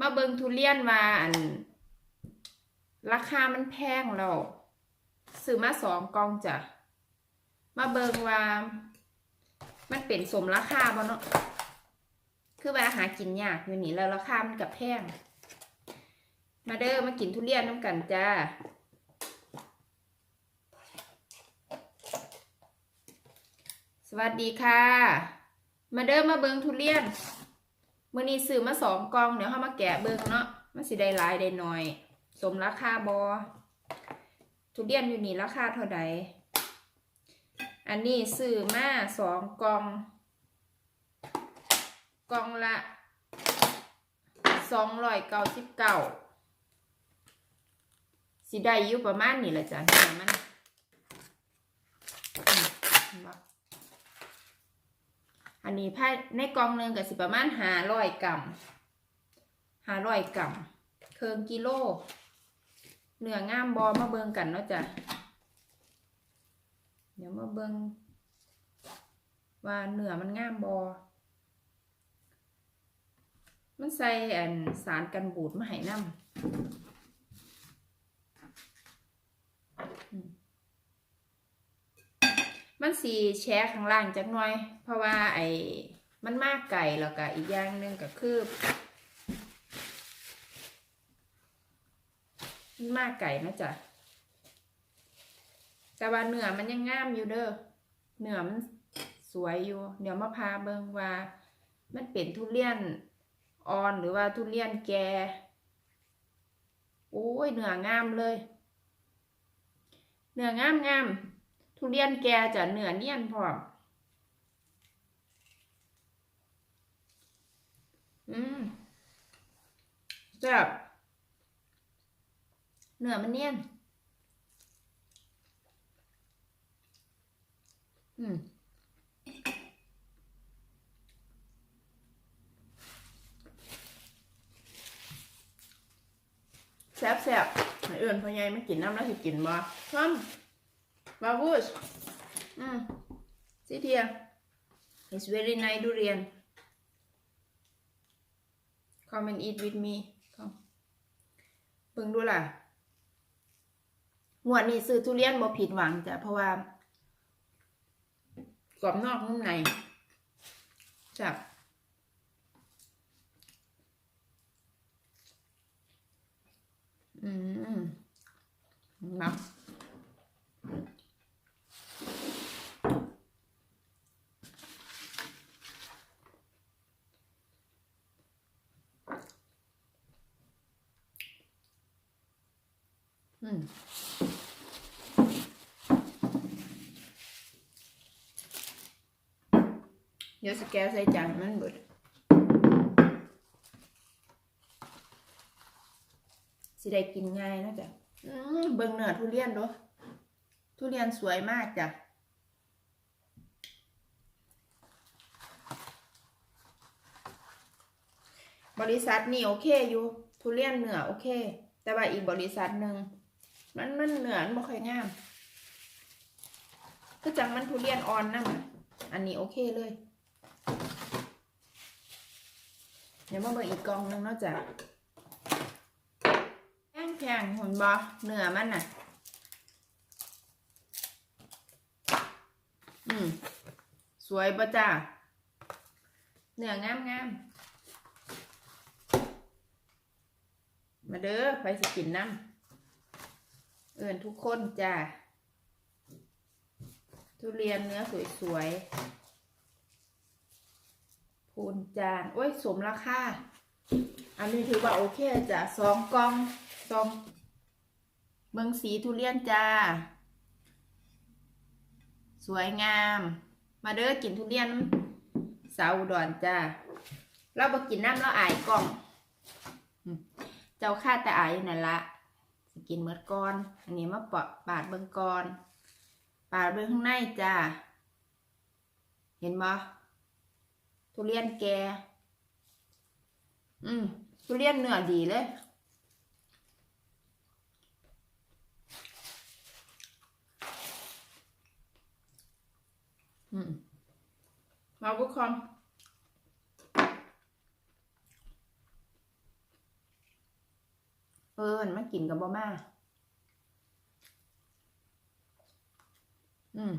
มาเบิงทุเรียนว่าอัน ราคามันแพงแล้วซื้อมาสองกองจ้ะ มาเบิงว่า มันเป็นสมราคาบ่เนาะคือว่าหากินยากอยู่นี่แล้วราคามันกับแพง มาเด้อมากินทุเรียนน้ำกันจ้าสวัสดีค่ะ มาเด้อมาเบิงทุเรียน มื่อนี้ซื้อมาสองกล่องเดี๋ยวเขามาแกะเบิงเนาะมันสิได้หลายได้น้อย สมราคาบอทุเรียนอยู่นี่ราคาเท่าใดอันนี้ซื้อมาสองกล่อง กล่องละสองร้อยเก้าสิบเก้าสิได้อยู่ประมาณนี้ละจ้ะเนื้อมัน อันนี้ภาในกองหนึ่งก็สิประมาณหาร้อยกรัมหาร้อยกรัมเคิงกิโลเนื้องามบอมาเบิงกันเนาะจ้ะเดี๋ยวมาเบิงว่าเนื้อมันงามบอมันใส่อันสารกันบูดมาให้น้ำอืม มันสีแช่ข้างล่างจักหน่อย เพราะว่าไอ้มันมากไก่แล้วก็อีกอย่างหนึ่งก็คือมันมากไก่นะจ๊ะแต่ว่าเนื้อมันยังงามอยู่เด้อเนื้อมันสวยอยู่ เดี๋ยวมาพาเบิงว่า มันเป็นทุเรียนอ่อนหรือว่าทุเรียนแกโอ้ยเนื้องามเลย เนื้องามงาม ทุเรียนแกจะเนื้อเนียนพร้อมอืมแซ่บเนื้อมันเนียน อืมแซ่บแซ่บให้เอื่นพ่อใหญ่ไม่กินน้ำแล้วสิกินบ่ช่อ มบาบูชอืม sit here it's very nice durian come and eat with me come เบิ่งดูล่ะงวดนี้ซื้อทุเรียนบ่ผิดหวังจ้ะเพราะว่ากรอบนอกนุ่มในจับอืมนะ อืมเดี๋ยวสแกนใส่จานมันเบิดสิได้กินง่ายนะจ้ะเบิ่งเนื้อทุเรียนด้อทุเรียนสวยมากจ้ะบริษัทนี่โอเคอยู่ ทุเรียนเหนือโอเค แต่ว่าอีกบริษัทหนึ่ง มันมันเหนือมันบ่ค่อยงามก็จังมันทุเรียนอ่อนนั่นน่ะอันนี้โอเคเลยเดี๋ยวมาเบิ่งอีกกองหนึงนาะจ้ะแข็งแข็งหุ่นบอเหนือมันน่ะ อืม สวยปะจ้าเหนืองามงามมาเด้อไปสิกินน้ำ เอินทุกคนจ้าทุเรียนเนื้อสวยๆพูนจานโอ้ยสมราคาอันนี้ถือว่าโอเคจ้ะสองกล่องสองเบิงสีทุเรียนจ้า สวยงาม มาเด้อกินทุเรียนสาวดอนจ้าเราบอกกินน้ำเราอายกล่อง เจ้าข้าแต่อายนั่นละ สิกินเมื่อก่อน อันนี้มาปะปาดเบิงก่อนปาดเบิงข้างในจ้าเห็นบ่ทุเรียนแก อืมทุเรียนเนื้อดีเลยอืมมาบุคคอ เอิญมากินกับบ่มาอืม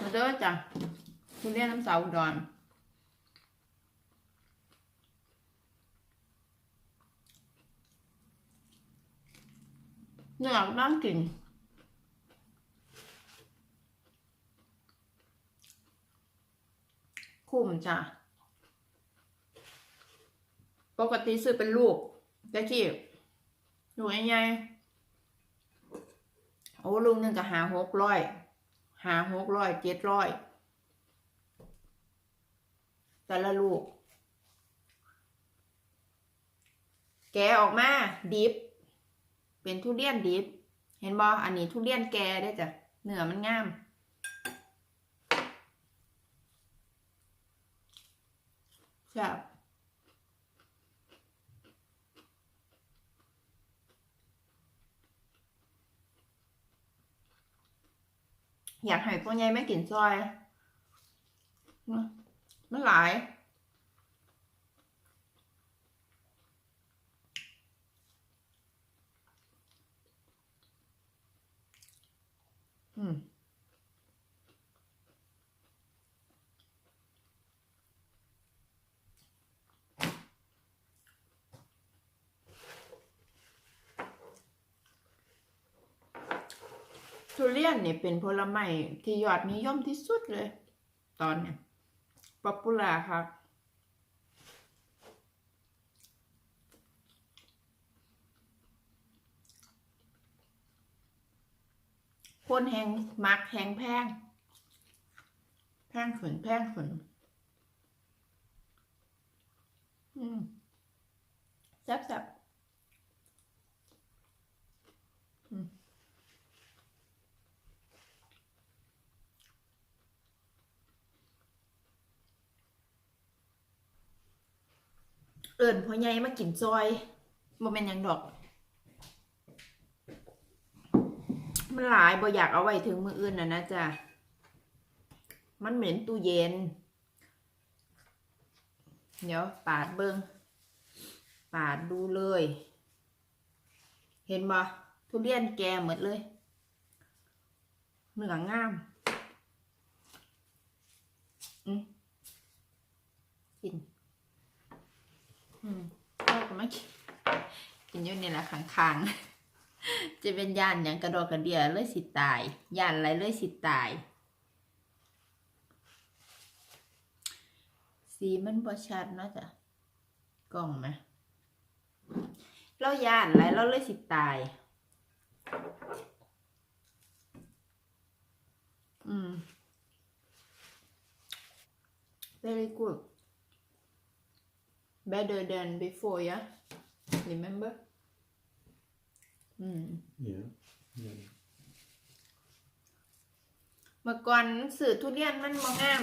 มาเด้อจ้ะทุณเรียนน้ำเสาอุดอน เนื้อน่ากินคุ้มจ้ะ ปกติซื้อเป็นลูกแต่ที่ลูกใหญ่ๆโอ้ลูกหนึงก็หาหกร้อย หาหกร้อยเจ็ดร้อย แต่ละลูก แกะออกมาดิบ เป็นทุเรียนดิบ เห็นบออันนี้ทุเรียนแกได้จ้ะเนื้อมันงามใช่บอยากให้พ่อใหญ่ไม่กินซอย มันหลาย อืมทุเรียนเนี่ยเป็นผลไม้ที่ยอดนิยมที่สุดเลย ตอนเนี้ยป๊อปปูล่าครับ คนแหงมักแหงแพง แพงขืนแพงขืนอืมแซ่บแซ่บอืมเอิญพ่อใหญ่มากินซอยบ่แม่นหยังดอก มันหลายบ่อยากเอาไว้ถึงมืออื่นน่ะนะจ๊ะ มันเหม็นตู้เย็น เดี๋ยวปาดเบิงปาดดูเลย เห็นบ่ทุเรียนแก่หมดเลยเหนืองามอืมกิน อืมก็ไม่กินกินอยู่นี่แหละข้างๆ จะเป็นย่านอย่างกระดอกกระเดียเลยสิตายย่านอะไรเลยสิตาย สีมันบ่ชัดเนาะจ้ะกล้องไหมเราย่านอะไรเราเลยสิตาย อืม very good better than before yeah remember อืม Yeah. yeah. เมื่อก่อนสื่อทุเรียนมันบ่งาม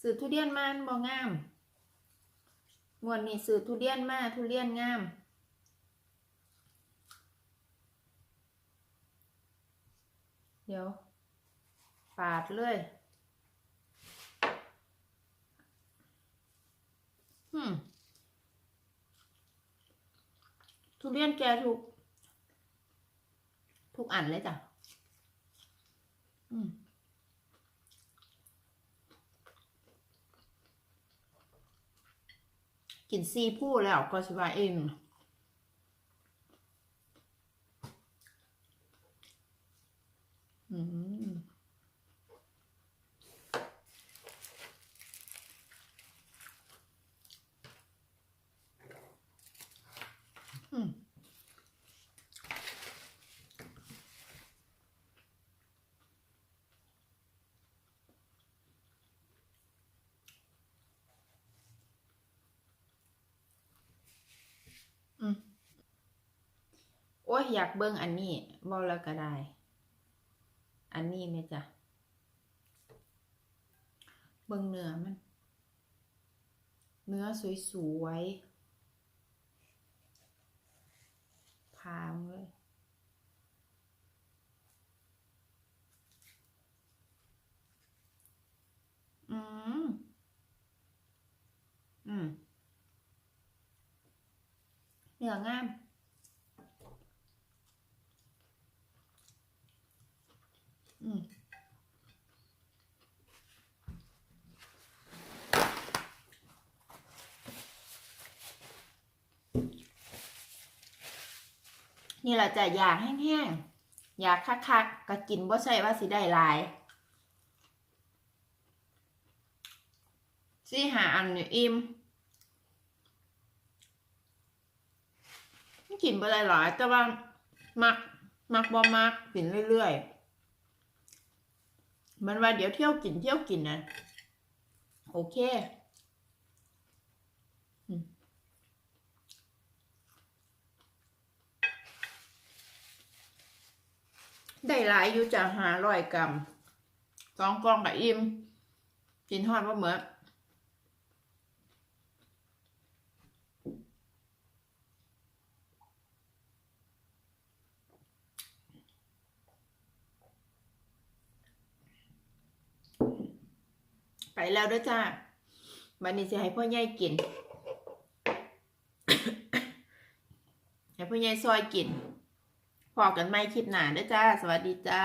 สื่อทุเรียนมันบ่งามงวดนี้สื่อทุเรียนมาทุเรียนงามเดี๋ยว ปาดเลยอืม ทุเรียนแกทุกทุกอันเลยจ้ะ อืมกินซีผู้แล้วก็สบาเองอืม อืม โอ้ยอยากเบิ่งอันนี้บอแล้วก็ได้ อันนี้ไหมจ๊ะเบิ่งเนื้อมัน เนื้อสวยๆพามเลยอืม อืม เนื้องามอืมนี่แหละจะอยากแห้งๆ อยากคักๆก็กินบ่ใช่ว่าสิได้หลายสิหาอันนี่อิ่ม กินได้หลายๆแต่ว่ามัก มักบ่มักกินเรื่อยๆ มันว่าเดี๋ยวเที่ยวกินเที่ยวกินนะโอเคได้หลายอยู่จะหาร้อยกรัมสองกล่องกับอิ่มกินทอดว่าเหมือน ไปแล้วด้วยจ้าวันนี้จะให้พ่อใหญ่กิน ให้พ่อใหญ่ซอยกินพอกันไม่คลิปหนาด้วยจ้า สวัสดีจ้า